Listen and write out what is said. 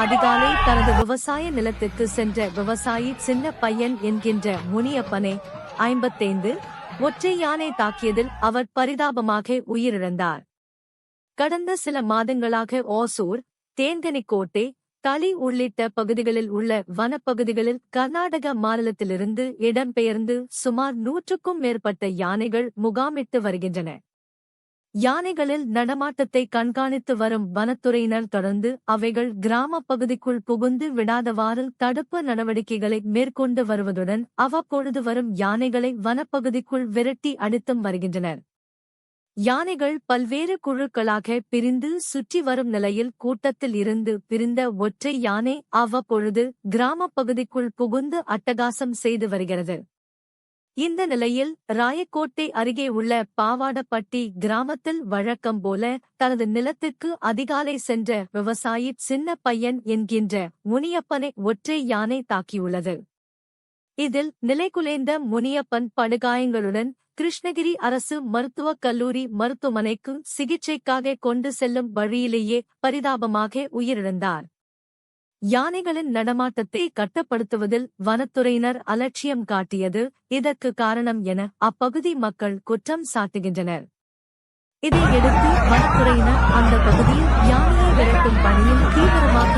அதிகாலை தனது விவசாய நிலத்திற்கு சென்ற விவசாயி சின்ன பையன் என்கின்ற முனியப்பனை ஐம்பத்தைந்து ஒற்றை யானை தாக்கியதில் அவர் பரிதாபமாக உயிரிழந்தார். கடந்த சில மாதங்களாக ஓசூர் தேங்கனிக்கோட்டை தளி உள்ளிட்ட பகுதிகளில் உள்ள வனப்பகுதிகளில் கர்நாடக மாநிலத்திலிருந்து இடம்பெயர்ந்து சுமார் நூற்றுக்கும் மேற்பட்ட யானைகள் முகாமிட்டு வருகின்றன. யானைகளில் நடமாட்டத்தை கண்காணித்து வரும் வனத்துறையினர் தொடர்ந்து அவைகள் கிராம பகுதிக்குள் புகுந்து விடாதவாறு தடுப்பு நடவடிக்கைகளை மேற்கொண்டு வருவதுடன் அவ்வப்பொழுது வரும் யானைகளை வனப்பகுதிக்குள் விரட்டி அடித்தும் வருகின்றனர். யானைகள் பல்வேறு குழுக்களாக பிரிந்து சுற்றி வரும் நிலையில் கூட்டத்தில் இருந்து பிரிந்த ஒற்றை யானை அவ்வப்பொழுது கிராமப் பகுதிக்குள் புகுந்து அட்டகாசம் செய்து வருகிறது. இந்த நிலையில் ராயக்கோட்டை அருகே உள்ள பாவாடப்பட்டி கிராமத்தில் வழக்கம் போல தனது நிலத்துக்கு அதிகாலை சென்ற விவசாயி சின்ன பையன் என்கின்ற முனியப்பனை ஒற்றை யானை தாக்கியுள்ளது. இதில் நிலைகுலைந்த முனியப்பன் படுகாயங்களுடன் கிருஷ்ணகிரி அரசு மருத்துவக் கல்லூரி மருத்துவமனைக்கு சிகிச்சைக்காக கொண்டு செல்லும் வழியிலேயே பரிதாபமாக உயிரிழந்தார். யானைகளின் நடமாட்டத்தை கட்டுப்படுத்துவதில் வனத்துறையினர் அலட்சியம் காட்டியது இதற்கு காரணம் என அப்பகுதி மக்கள் குற்றம் சாட்டுகின்றனர். இதையடுத்து வனத்துறையினர் அந்த பகுதியில் யானையை விரட்டும் பணியில் தீவிரமாக